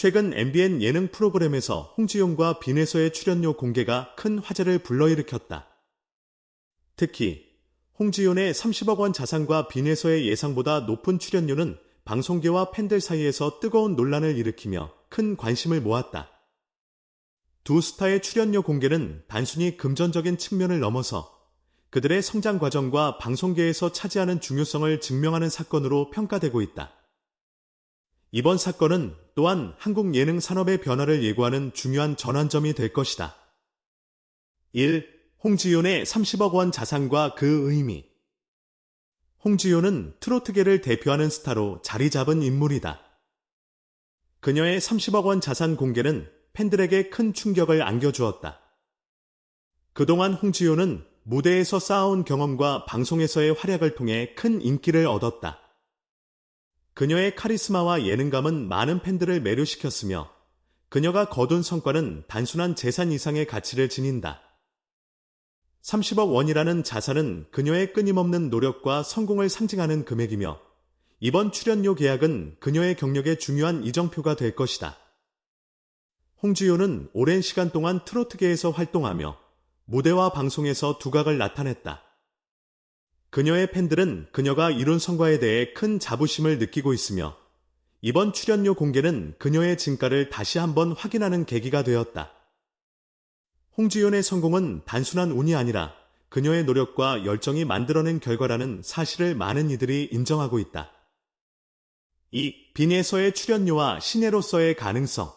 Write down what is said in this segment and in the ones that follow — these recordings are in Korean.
최근 MBN 예능 프로그램에서 홍지용과 빈에서의 출연료 공개가 큰 화제를 불러일으켰다. 특히 홍지용의 30억 원 자산과 빈에서의 예상보다 높은 출연료는 방송계와 팬들 사이에서 뜨거운 논란을 일으키며 큰 관심을 모았다. 두 스타의 출연료 공개는 단순히 금전적인 측면을 넘어서 그들의 성장 과정과 방송계에서 차지하는 중요성을 증명하는 사건으로 평가되고 있다. 이번 사건은 또한 한국 예능 산업의 변화를 예고하는 중요한 전환점이 될 것이다. 1. 홍지윤의 30억 원 자산과 그 의미. 홍지윤은 트로트계를 대표하는 스타로 자리 잡은 인물이다. 그녀의 30억 원 자산 공개는 팬들에게 큰 충격을 안겨주었다. 그동안 홍지윤은 무대에서 쌓아온 경험과 방송에서의 활약을 통해 큰 인기를 얻었다. 그녀의 카리스마와 예능감은 많은 팬들을 매료시켰으며 그녀가 거둔 성과는 단순한 재산 이상의 가치를 지닌다. 30억 원이라는 자산은 그녀의 끊임없는 노력과 성공을 상징하는 금액이며 이번 출연료 계약은 그녀의 경력의 중요한 이정표가 될 것이다. 홍지효는 오랜 시간 동안 트로트계에서 활동하며 무대와 방송에서 두각을 나타냈다. 그녀의 팬들은 그녀가 이룬 성과에 대해 큰 자부심을 느끼고 있으며 이번 출연료 공개는 그녀의 진가를 다시 한번 확인하는 계기가 되었다. 홍지연의 성공은 단순한 운이 아니라 그녀의 노력과 열정이 만들어낸 결과라는 사실을 많은 이들이 인정하고 있다. 이 빈에서의 출연료와 신예로서의 가능성.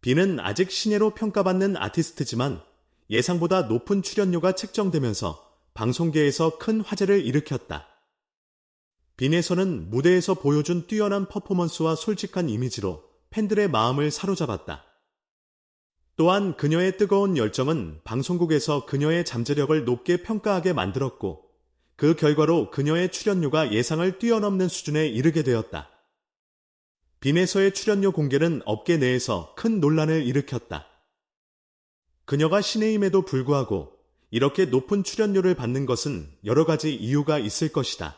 빈은 아직 신예로 평가받는 아티스트지만 예상보다 높은 출연료가 책정되면서 방송계에서 큰 화제를 일으켰다. 빈에서는 무대에서 보여준 뛰어난 퍼포먼스와 솔직한 이미지로 팬들의 마음을 사로잡았다. 또한 그녀의 뜨거운 열정은 방송국에서 그녀의 잠재력을 높게 평가하게 만들었고 그 결과로 그녀의 출연료가 예상을 뛰어넘는 수준에 이르게 되었다. 빈에서의 출연료 공개는 업계 내에서 큰 논란을 일으켰다. 그녀가 신의임에도 불구하고 이렇게 높은 출연료를 받는 것은 여러 가지 이유가 있을 것이다.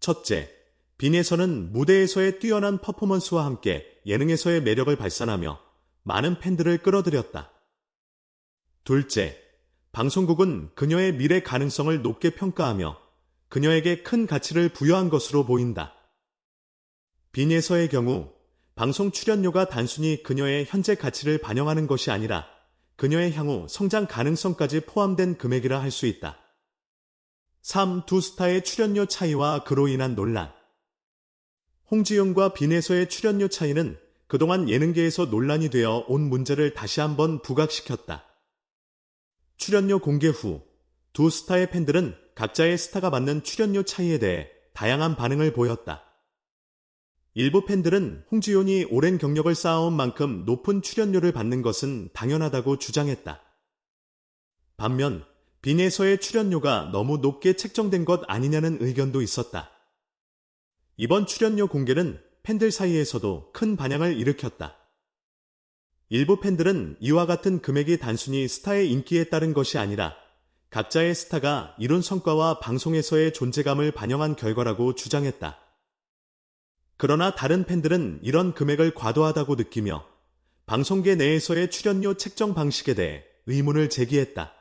첫째, 빈에서는 무대에서의 뛰어난 퍼포먼스와 함께 예능에서의 매력을 발산하며 많은 팬들을 끌어들였다. 둘째, 방송국은 그녀의 미래 가능성을 높게 평가하며 그녀에게 큰 가치를 부여한 것으로 보인다. 빈에서의 경우 방송 출연료가 단순히 그녀의 현재 가치를 반영하는 것이 아니라 그녀의 향후 성장 가능성까지 포함된 금액이라 할 수 있다. 3. 두 스타의 출연료 차이와 그로 인한 논란 홍지영과 빈에서의 출연료 차이는 그동안 예능계에서 논란이 되어 온 문제를 다시 한번 부각시켰다. 출연료 공개 후 두 스타의 팬들은 각자의 스타가 받는 출연료 차이에 대해 다양한 반응을 보였다. 일부 팬들은 홍지윤이 오랜 경력을 쌓아온 만큼 높은 출연료를 받는 것은 당연하다고 주장했다. 반면 빈에서의 출연료가 너무 높게 책정된 것 아니냐는 의견도 있었다. 이번 출연료 공개는 팬들 사이에서도 큰 반향을 일으켰다. 일부 팬들은 이와 같은 금액이 단순히 스타의 인기에 따른 것이 아니라 각자의 스타가 이룬 성과와 방송에서의 존재감을 반영한 결과라고 주장했다. 그러나 다른 팬들은 이런 금액을 과도하다고 느끼며 방송계 내에서의 출연료 책정 방식에 대해 의문을 제기했다.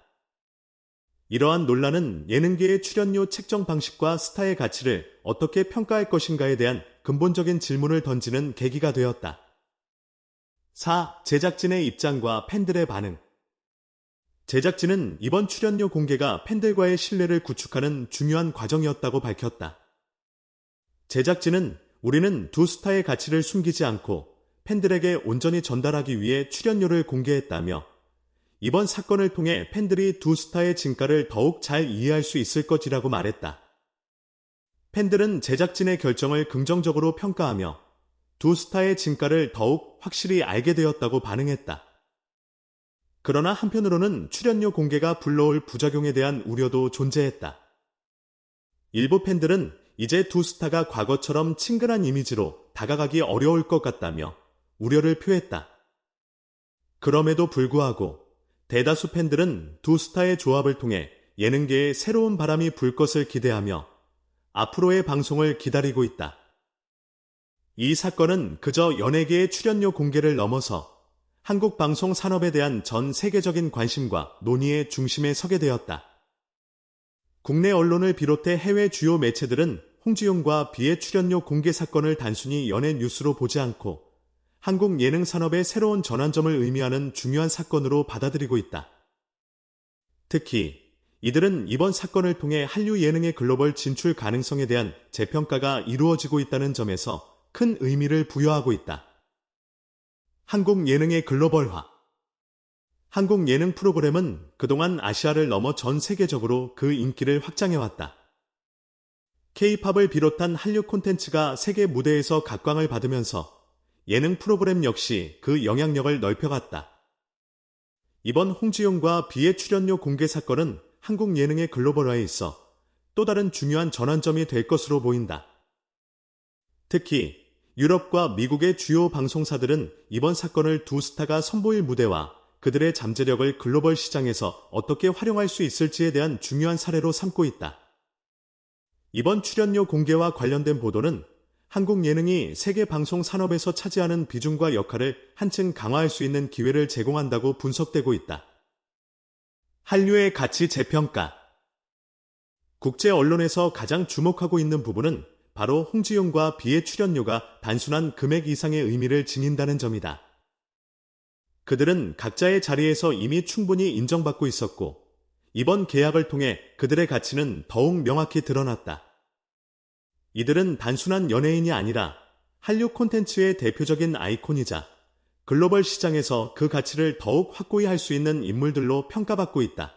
이러한 논란은 예능계의 출연료 책정 방식과 스타의 가치를 어떻게 평가할 것인가에 대한 근본적인 질문을 던지는 계기가 되었다. 4. 제작진의 입장과 팬들의 반응 제작진은 이번 출연료 공개가 팬들과의 신뢰를 구축하는 중요한 과정이었다고 밝혔다. 제작진은 우리는 두 스타의 가치를 숨기지 않고 팬들에게 온전히 전달하기 위해 출연료를 공개했다며 이번 사건을 통해 팬들이 두 스타의 진가를 더욱 잘 이해할 수 있을 것이라고 말했다. 팬들은 제작진의 결정을 긍정적으로 평가하며 두 스타의 진가를 더욱 확실히 알게 되었다고 반응했다. 그러나 한편으로는 출연료 공개가 불러올 부작용에 대한 우려도 존재했다. 일부 팬들은 이제 두 스타가 과거처럼 친근한 이미지로 다가가기 어려울 것 같다며 우려를 표했다. 그럼에도 불구하고 대다수 팬들은 두 스타의 조합을 통해 예능계에 새로운 바람이 불 것을 기대하며 앞으로의 방송을 기다리고 있다. 이 사건은 그저 연예계의 출연료 공개를 넘어서 한국 방송 산업에 대한 전 세계적인 관심과 논의의 중심에 서게 되었다. 국내 언론을 비롯해 해외 주요 매체들은 홍지용과 비의 출연료 공개 사건을 단순히 연예 뉴스로 보지 않고 한국 예능 산업의 새로운 전환점을 의미하는 중요한 사건으로 받아들이고 있다. 특히 이들은 이번 사건을 통해 한류 예능의 글로벌 진출 가능성에 대한 재평가가 이루어지고 있다는 점에서 큰 의미를 부여하고 있다. 한국 예능의 글로벌화 한국 예능 프로그램은 그동안 아시아를 넘어 전 세계적으로 그 인기를 확장해왔다. K-팝을 비롯한 한류 콘텐츠가 세계 무대에서 각광을 받으면서 예능 프로그램 역시 그 영향력을 넓혀갔다. 이번 홍지용과 비의 출연료 공개 사건은 한국 예능의 글로벌화에 있어 또 다른 중요한 전환점이 될 것으로 보인다. 특히 유럽과 미국의 주요 방송사들은 이번 사건을 두 스타가 선보일 무대와 그들의 잠재력을 글로벌 시장에서 어떻게 활용할 수 있을지에 대한 중요한 사례로 삼고 있다. 이번 출연료 공개와 관련된 보도는 한국 예능이 세계 방송 산업에서 차지하는 비중과 역할을 한층 강화할 수 있는 기회를 제공한다고 분석되고 있다. 한류의 가치 재평가 국제 언론에서 가장 주목하고 있는 부분은 바로 홍지용과 비의 출연료가 단순한 금액 이상의 의미를 지닌다는 점이다. 그들은 각자의 자리에서 이미 충분히 인정받고 있었고 이번 계약을 통해 그들의 가치는 더욱 명확히 드러났다. 이들은 단순한 연예인이 아니라 한류 콘텐츠의 대표적인 아이콘이자 글로벌 시장에서 그 가치를 더욱 확고히 할 수 있는 인물들로 평가받고 있다.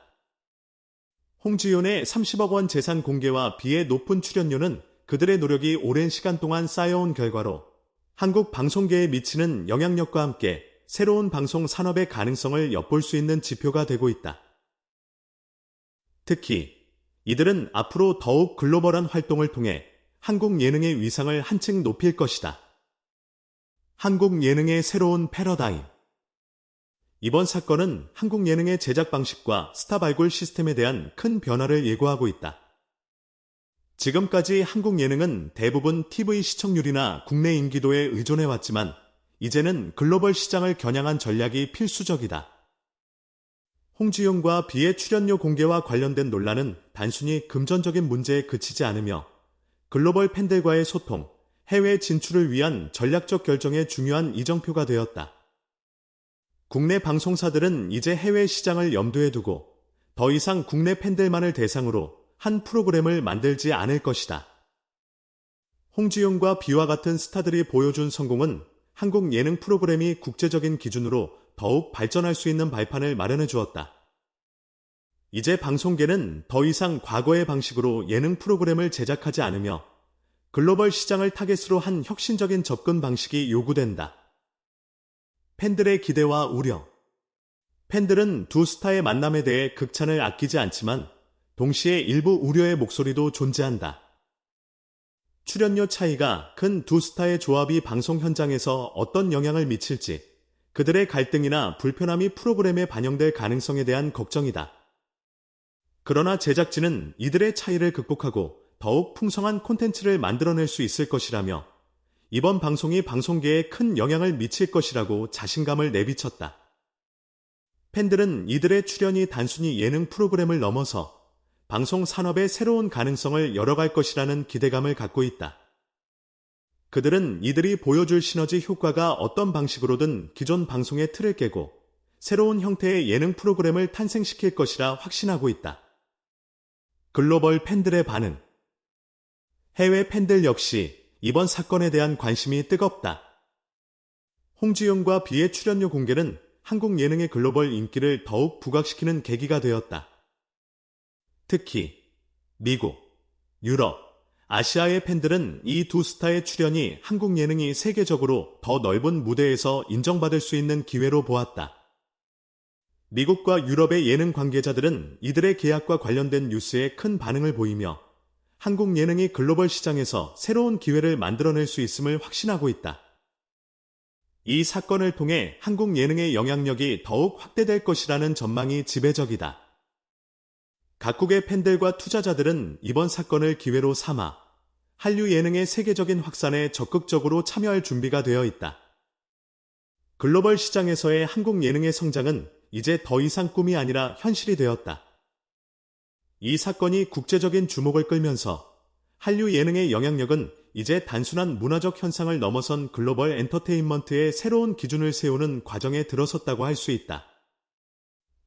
홍지윤의 30억 원 재산 공개와 비의 높은 출연료는 그들의 노력이 오랜 시간 동안 쌓여온 결과로 한국 방송계에 미치는 영향력과 함께 새로운 방송 산업의 가능성을 엿볼 수 있는 지표가 되고 있다. 특히 이들은 앞으로 더욱 글로벌한 활동을 통해 한국 예능의 위상을 한층 높일 것이다. 한국 예능의 새로운 패러다임 이번 사건은 한국 예능의 제작 방식과 스타 발굴 시스템에 대한 큰 변화를 예고하고 있다. 지금까지 한국 예능은 대부분 TV 시청률이나 국내 인기도에 의존해왔지만 이제는 글로벌 시장을 겨냥한 전략이 필수적이다. 홍지용과 비의 출연료 공개와 관련된 논란은 단순히 금전적인 문제에 그치지 않으며 글로벌 팬들과의 소통, 해외 진출을 위한 전략적 결정에 중요한 이정표가 되었다. 국내 방송사들은 이제 해외 시장을 염두에 두고 더 이상 국내 팬들만을 대상으로 한 프로그램을 만들지 않을 것이다. 홍지용과 비와 같은 스타들이 보여준 성공은 한국 예능 프로그램이 국제적인 기준으로 더욱 발전할 수 있는 발판을 마련해 주었다. 이제 방송계는 더 이상 과거의 방식으로 예능 프로그램을 제작하지 않으며 글로벌 시장을 타겟으로 한 혁신적인 접근 방식이 요구된다. 팬들의 기대와 우려. 팬들은 두 스타의 만남에 대해 극찬을 아끼지 않지만 동시에 일부 우려의 목소리도 존재한다. 출연료 차이가 큰 두 스타의 조합이 방송 현장에서 어떤 영향을 미칠지 그들의 갈등이나 불편함이 프로그램에 반영될 가능성에 대한 걱정이다. 그러나 제작진은 이들의 차이를 극복하고 더욱 풍성한 콘텐츠를 만들어낼 수 있을 것이라며 이번 방송이 방송계에 큰 영향을 미칠 것이라고 자신감을 내비쳤다. 팬들은 이들의 출연이 단순히 예능 프로그램을 넘어서 방송 산업의 새로운 가능성을 열어갈 것이라는 기대감을 갖고 있다. 그들은 이들이 보여줄 시너지 효과가 어떤 방식으로든 기존 방송의 틀을 깨고 새로운 형태의 예능 프로그램을 탄생시킬 것이라 확신하고 있다. 글로벌 팬들의 반응. 해외 팬들 역시 이번 사건에 대한 관심이 뜨겁다. 홍지영과 비의 출연료 공개는 한국 예능의 글로벌 인기를 더욱 부각시키는 계기가 되었다. 특히 미국, 유럽, 아시아의 팬들은 이 두 스타의 출연이 한국 예능이 세계적으로 더 넓은 무대에서 인정받을 수 있는 기회로 보았다. 미국과 유럽의 예능 관계자들은 이들의 계약과 관련된 뉴스에 큰 반응을 보이며 한국 예능이 글로벌 시장에서 새로운 기회를 만들어낼 수 있음을 확신하고 있다. 이 사건을 통해 한국 예능의 영향력이 더욱 확대될 것이라는 전망이 지배적이다. 각국의 팬들과 투자자들은 이번 사건을 기회로 삼아 한류 예능의 세계적인 확산에 적극적으로 참여할 준비가 되어 있다. 글로벌 시장에서의 한국 예능의 성장은 이제 더 이상 꿈이 아니라 현실이 되었다. 이 사건이 국제적인 주목을 끌면서 한류 예능의 영향력은 이제 단순한 문화적 현상을 넘어선 글로벌 엔터테인먼트의 새로운 기준을 세우는 과정에 들어섰다고 할 수 있다.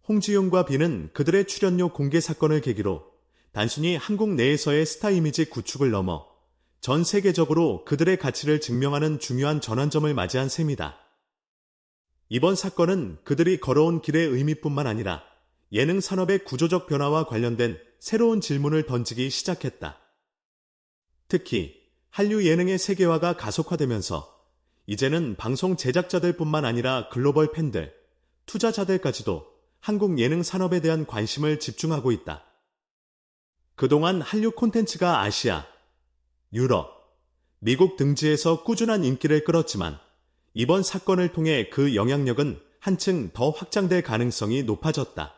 홍지용과 비는 그들의 출연료 공개 사건을 계기로 단순히 한국 내에서의 스타 이미지 구축을 넘어 전 세계적으로 그들의 가치를 증명하는 중요한 전환점을 맞이한 셈이다. 이번 사건은 그들이 걸어온 길의 의미뿐만 아니라 예능 산업의 구조적 변화와 관련된 새로운 질문을 던지기 시작했다. 특히 한류 예능의 세계화가 가속화되면서 이제는 방송 제작자들뿐만 아니라 글로벌 팬들, 투자자들까지도 한국 예능 산업에 대한 관심을 집중하고 있다. 그동안 한류 콘텐츠가 아시아, 유럽, 미국 등지에서 꾸준한 인기를 끌었지만 이번 사건을 통해 그 영향력은 한층 더 확장될 가능성이 높아졌다.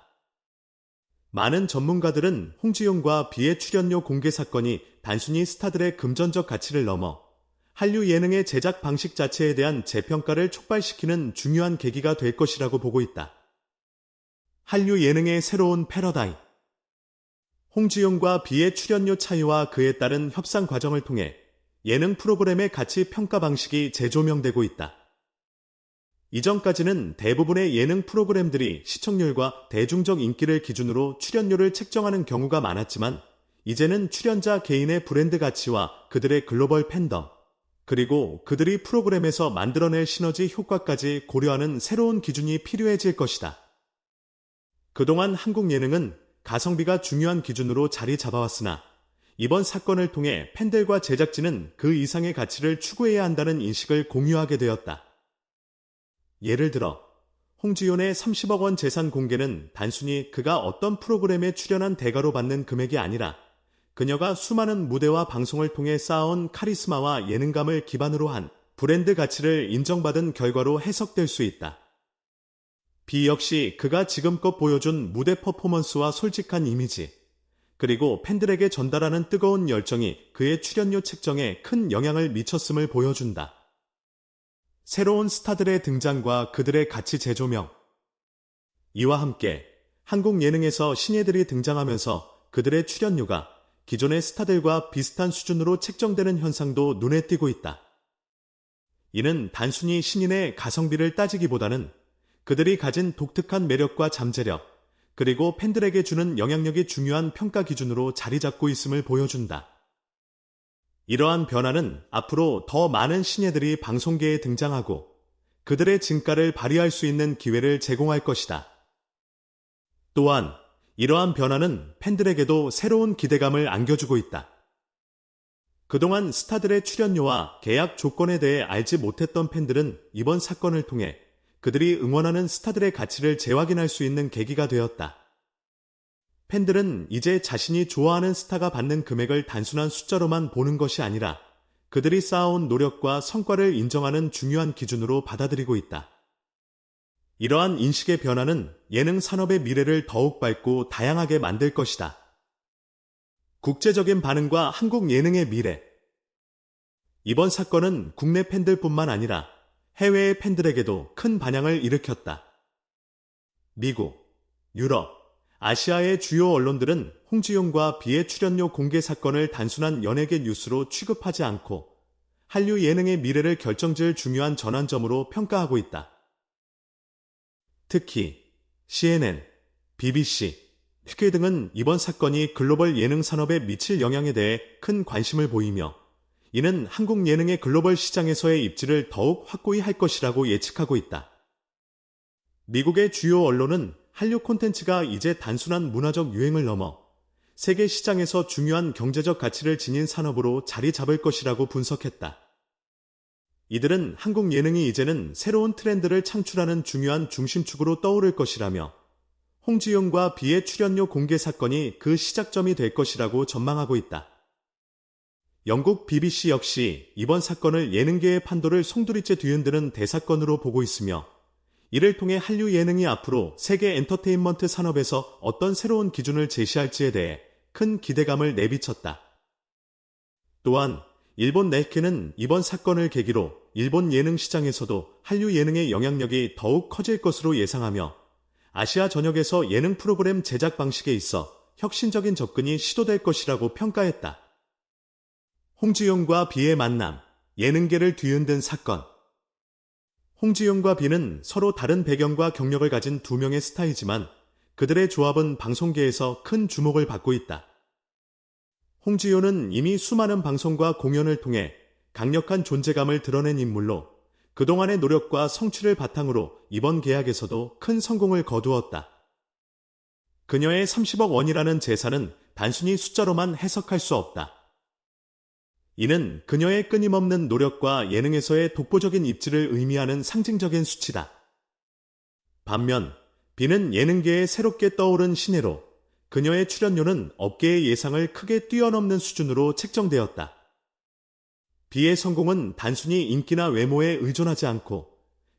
많은 전문가들은 홍지용과 비의 출연료 공개 사건이 단순히 스타들의 금전적 가치를 넘어 한류 예능의 제작 방식 자체에 대한 재평가를 촉발시키는 중요한 계기가 될 것이라고 보고 있다. 한류 예능의 새로운 패러다임. 홍지용과 비의 출연료 차이와 그에 따른 협상 과정을 통해 예능 프로그램의 가치 평가 방식이 재조명되고 있다. 이전까지는 대부분의 예능 프로그램들이 시청률과 대중적 인기를 기준으로 출연료를 책정하는 경우가 많았지만 이제는 출연자 개인의 브랜드 가치와 그들의 글로벌 팬덤, 그리고 그들이 프로그램에서 만들어낼 시너지 효과까지 고려하는 새로운 기준이 필요해질 것이다. 그동안 한국 예능은 가성비가 중요한 기준으로 자리 잡아왔으나 이번 사건을 통해 팬들과 제작진은 그 이상의 가치를 추구해야 한다는 인식을 공유하게 되었다. 예를 들어 홍지윤의 30억 원 재산 공개는 단순히 그가 어떤 프로그램에 출연한 대가로 받는 금액이 아니라 그녀가 수많은 무대와 방송을 통해 쌓아온 카리스마와 예능감을 기반으로 한 브랜드 가치를 인정받은 결과로 해석될 수 있다. 비 역시 그가 지금껏 보여준 무대 퍼포먼스와 솔직한 이미지, 그리고 팬들에게 전달하는 뜨거운 열정이 그의 출연료 책정에 큰 영향을 미쳤음을 보여준다. 새로운 스타들의 등장과 그들의 가치 재조명. 이와 함께 한국 예능에서 신예들이 등장하면서 그들의 출연료가 기존의 스타들과 비슷한 수준으로 책정되는 현상도 눈에 띄고 있다. 이는 단순히 신인의 가성비를 따지기보다는 그들이 가진 독특한 매력과 잠재력, 그리고 팬들에게 주는 영향력이 중요한 평가 기준으로 자리 잡고 있음을 보여준다. 이러한 변화는 앞으로 더 많은 신예들이 방송계에 등장하고 그들의 진가를 발휘할 수 있는 기회를 제공할 것이다. 또한 이러한 변화는 팬들에게도 새로운 기대감을 안겨주고 있다. 그동안 스타들의 출연료와 계약 조건에 대해 알지 못했던 팬들은 이번 사건을 통해 그들이 응원하는 스타들의 가치를 재확인할 수 있는 계기가 되었다. 팬들은 이제 자신이 좋아하는 스타가 받는 금액을 단순한 숫자로만 보는 것이 아니라 그들이 쌓아온 노력과 성과를 인정하는 중요한 기준으로 받아들이고 있다. 이러한 인식의 변화는 예능 산업의 미래를 더욱 밝고 다양하게 만들 것이다. 국제적인 반응과 한국 예능의 미래. 이번 사건은 국내 팬들뿐만 아니라 해외의 팬들에게도 큰 반향을 일으켰다. 미국, 유럽, 아시아의 주요 언론들은 홍지용과 비의 출연료 공개 사건을 단순한 연예계 뉴스로 취급하지 않고 한류 예능의 미래를 결정질 중요한 전환점으로 평가하고 있다. 특히 CNN, BBC, TK 등은 이번 사건이 글로벌 예능 산업에 미칠 영향에 대해 큰 관심을 보이며 이는 한국 예능의 글로벌 시장에서의 입지를 더욱 확고히 할 것이라고 예측하고 있다. 미국의 주요 언론은 한류 콘텐츠가 이제 단순한 문화적 유행을 넘어 세계 시장에서 중요한 경제적 가치를 지닌 산업으로 자리 잡을 것이라고 분석했다. 이들은 한국 예능이 이제는 새로운 트렌드를 창출하는 중요한 중심축으로 떠오를 것이라며 홍지용과 비의 출연료 공개 사건이 그 시작점이 될 것이라고 전망하고 있다. 영국 BBC 역시 이번 사건을 예능계의 판도를 송두리째 뒤흔드는 대사건으로 보고 있으며 이를 통해 한류 예능이 앞으로 세계 엔터테인먼트 산업에서 어떤 새로운 기준을 제시할지에 대해 큰 기대감을 내비쳤다. 또한 일본 네이키는 이번 사건을 계기로 일본 예능 시장에서도 한류 예능의 영향력이 더욱 커질 것으로 예상하며 아시아 전역에서 예능 프로그램 제작 방식에 있어 혁신적인 접근이 시도될 것이라고 평가했다. 홍지용과 비의 만남, 예능계를 뒤흔든 사건. 홍지용과 비는 서로 다른 배경과 경력을 가진 두 명의 스타이지만 그들의 조합은 방송계에서 큰 주목을 받고 있다. 홍지효는 이미 수많은 방송과 공연을 통해 강력한 존재감을 드러낸 인물로 그동안의 노력과 성취를 바탕으로 이번 계약에서도 큰 성공을 거두었다. 그녀의 30억 원이라는 재산은 단순히 숫자로만 해석할 수 없다. 이는 그녀의 끊임없는 노력과 예능에서의 독보적인 입지를 의미하는 상징적인 수치다. 반면 비는 예능계에 새롭게 떠오른 신예로 그녀의 출연료는 업계의 예상을 크게 뛰어넘는 수준으로 책정되었다. 비의 성공은 단순히 인기나 외모에 의존하지 않고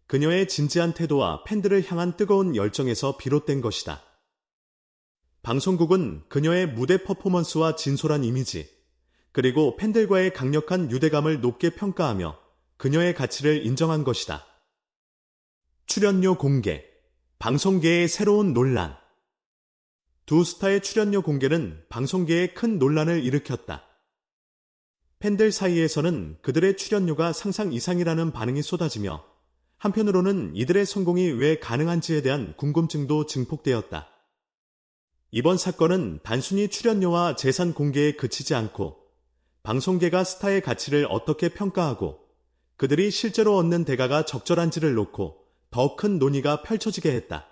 그녀의 진지한 태도와 팬들을 향한 뜨거운 열정에서 비롯된 것이다. 방송국은 그녀의 무대 퍼포먼스와 진솔한 이미지, 그리고 팬들과의 강력한 유대감을 높게 평가하며 그녀의 가치를 인정한 것이다. 출연료 공개, 방송계의 새로운 논란. 두 스타의 출연료 공개는 방송계에 큰 논란을 일으켰다. 팬들 사이에서는 그들의 출연료가 상상 이상이라는 반응이 쏟아지며 한편으로는 이들의 성공이 왜 가능한지에 대한 궁금증도 증폭되었다. 이번 사건은 단순히 출연료와 재산 공개에 그치지 않고 방송계가 스타의 가치를 어떻게 평가하고 그들이 실제로 얻는 대가가 적절한지를 놓고 더 큰 논의가 펼쳐지게 했다.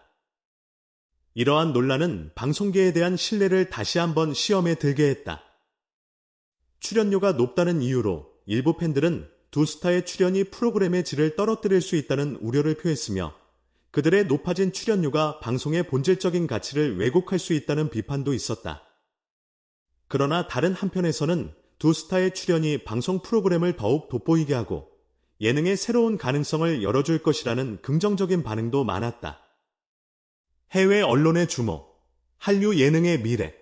이러한 논란은 방송계에 대한 신뢰를 다시 한번 시험에 들게 했다. 출연료가 높다는 이유로 일부 팬들은 두 스타의 출연이 프로그램의 질을 떨어뜨릴 수 있다는 우려를 표했으며 그들의 높아진 출연료가 방송의 본질적인 가치를 왜곡할 수 있다는 비판도 있었다. 그러나 다른 한편에서는 두 스타의 출연이 방송 프로그램을 더욱 돋보이게 하고 예능의 새로운 가능성을 열어줄 것이라는 긍정적인 반응도 많았다. 해외 언론의 주목, 한류 예능의 미래.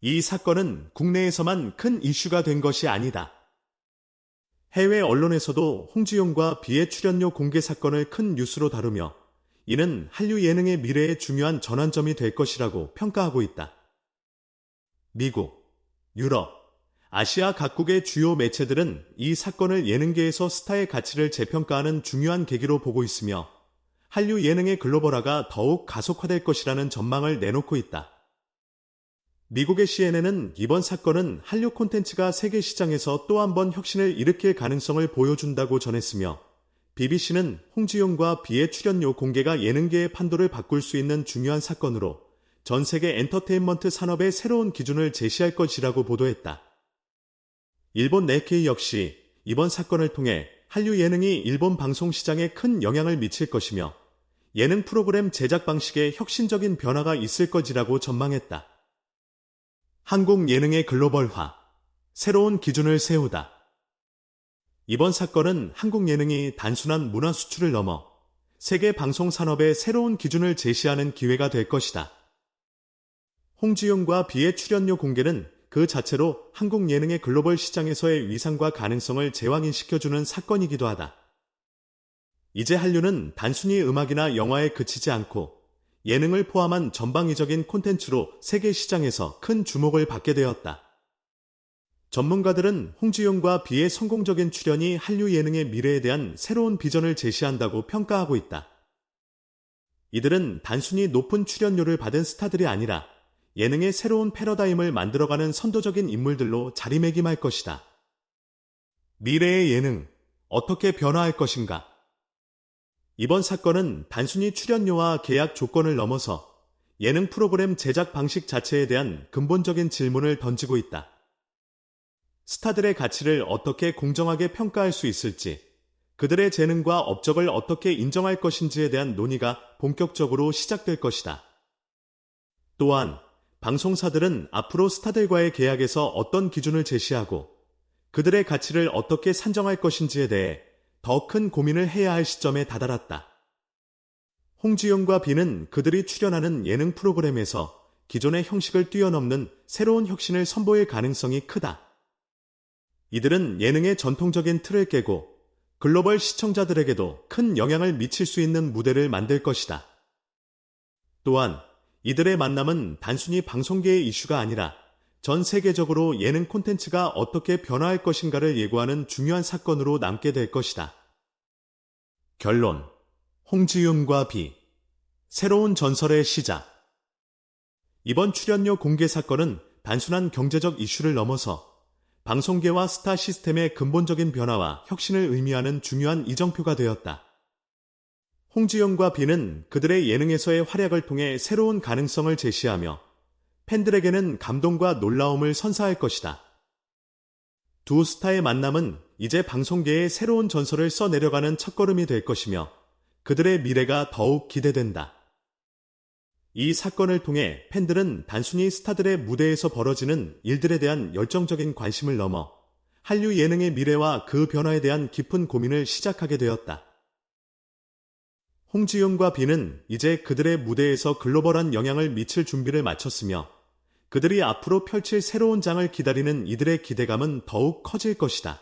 이 사건은 국내에서만 큰 이슈가 된 것이 아니다. 해외 언론에서도 홍지용과 비의 출연료 공개 사건을 큰 뉴스로 다루며 이는 한류 예능의 미래의 중요한 전환점이 될 것이라고 평가하고 있다. 미국, 유럽, 아시아 각국의 주요 매체들은 이 사건을 예능계에서 스타의 가치를 재평가하는 중요한 계기로 보고 있으며 한류 예능의 글로벌화가 더욱 가속화될 것이라는 전망을 내놓고 있다. 미국의 CNN은 이번 사건은 한류 콘텐츠가 세계 시장에서 또 한 번 혁신을 일으킬 가능성을 보여준다고 전했으며 BBC는 홍지용과 비의 출연료 공개가 예능계의 판도를 바꿀 수 있는 중요한 사건으로 전 세계 엔터테인먼트 산업의 새로운 기준을 제시할 것이라고 보도했다. 일본 네케이 역시 이번 사건을 통해 한류 예능이 일본 방송 시장에 큰 영향을 미칠 것이며 예능 프로그램 제작 방식에 혁신적인 변화가 있을 것이라고 전망했다. 한국 예능의 글로벌화, 새로운 기준을 세우다. 이번 사건은 한국 예능이 단순한 문화 수출을 넘어 세계 방송 산업의 새로운 기준을 제시하는 기회가 될 것이다. 홍지용과 비의 출연료 공개는 그 자체로 한국 예능의 글로벌 시장에서의 위상과 가능성을 재확인시켜주는 사건이기도 하다. 이제 한류는 단순히 음악이나 영화에 그치지 않고 예능을 포함한 전방위적인 콘텐츠로 세계 시장에서 큰 주목을 받게 되었다. 전문가들은 홍지용과 비의 성공적인 출연이 한류 예능의 미래에 대한 새로운 비전을 제시한다고 평가하고 있다. 이들은 단순히 높은 출연료를 받은 스타들이 아니라 예능의 새로운 패러다임을 만들어가는 선도적인 인물들로 자리매김할 것이다. 미래의 예능, 어떻게 변화할 것인가? 이번 사건은 단순히 출연료와 계약 조건을 넘어서 예능 프로그램 제작 방식 자체에 대한 근본적인 질문을 던지고 있다. 스타들의 가치를 어떻게 공정하게 평가할 수 있을지, 그들의 재능과 업적을 어떻게 인정할 것인지에 대한 논의가 본격적으로 시작될 것이다. 또한 방송사들은 앞으로 스타들과의 계약에서 어떤 기준을 제시하고 그들의 가치를 어떻게 산정할 것인지에 대해 더 큰 고민을 해야 할 시점에 다다랐다. 홍지영과 비는 그들이 출연하는 예능 프로그램에서 기존의 형식을 뛰어넘는 새로운 혁신을 선보일 가능성이 크다. 이들은 예능의 전통적인 틀을 깨고 글로벌 시청자들에게도 큰 영향을 미칠 수 있는 무대를 만들 것이다. 또한 이들의 만남은 단순히 방송계의 이슈가 아니라 전 세계적으로 예능 콘텐츠가 어떻게 변화할 것인가를 예고하는 중요한 사건으로 남게 될 것이다. 결론. 홍지윤과 비. 새로운 전설의 시작. 이번 출연료 공개 사건은 단순한 경제적 이슈를 넘어서 방송계와 스타 시스템의 근본적인 변화와 혁신을 의미하는 중요한 이정표가 되었다. 홍지영과 비는 그들의 예능에서의 활약을 통해 새로운 가능성을 제시하며 팬들에게는 감동과 놀라움을 선사할 것이다. 두 스타의 만남은 이제 방송계의 새로운 전설을 써내려가는 첫걸음이 될 것이며 그들의 미래가 더욱 기대된다. 이 사건을 통해 팬들은 단순히 스타들의 무대에서 벌어지는 일들에 대한 열정적인 관심을 넘어 한류 예능의 미래와 그 변화에 대한 깊은 고민을 시작하게 되었다. 홍지용과 비는 이제 그들의 무대에서 글로벌한 영향을 미칠 준비를 마쳤으며 그들이 앞으로 펼칠 새로운 장을 기다리는 이들의 기대감은 더욱 커질 것이다.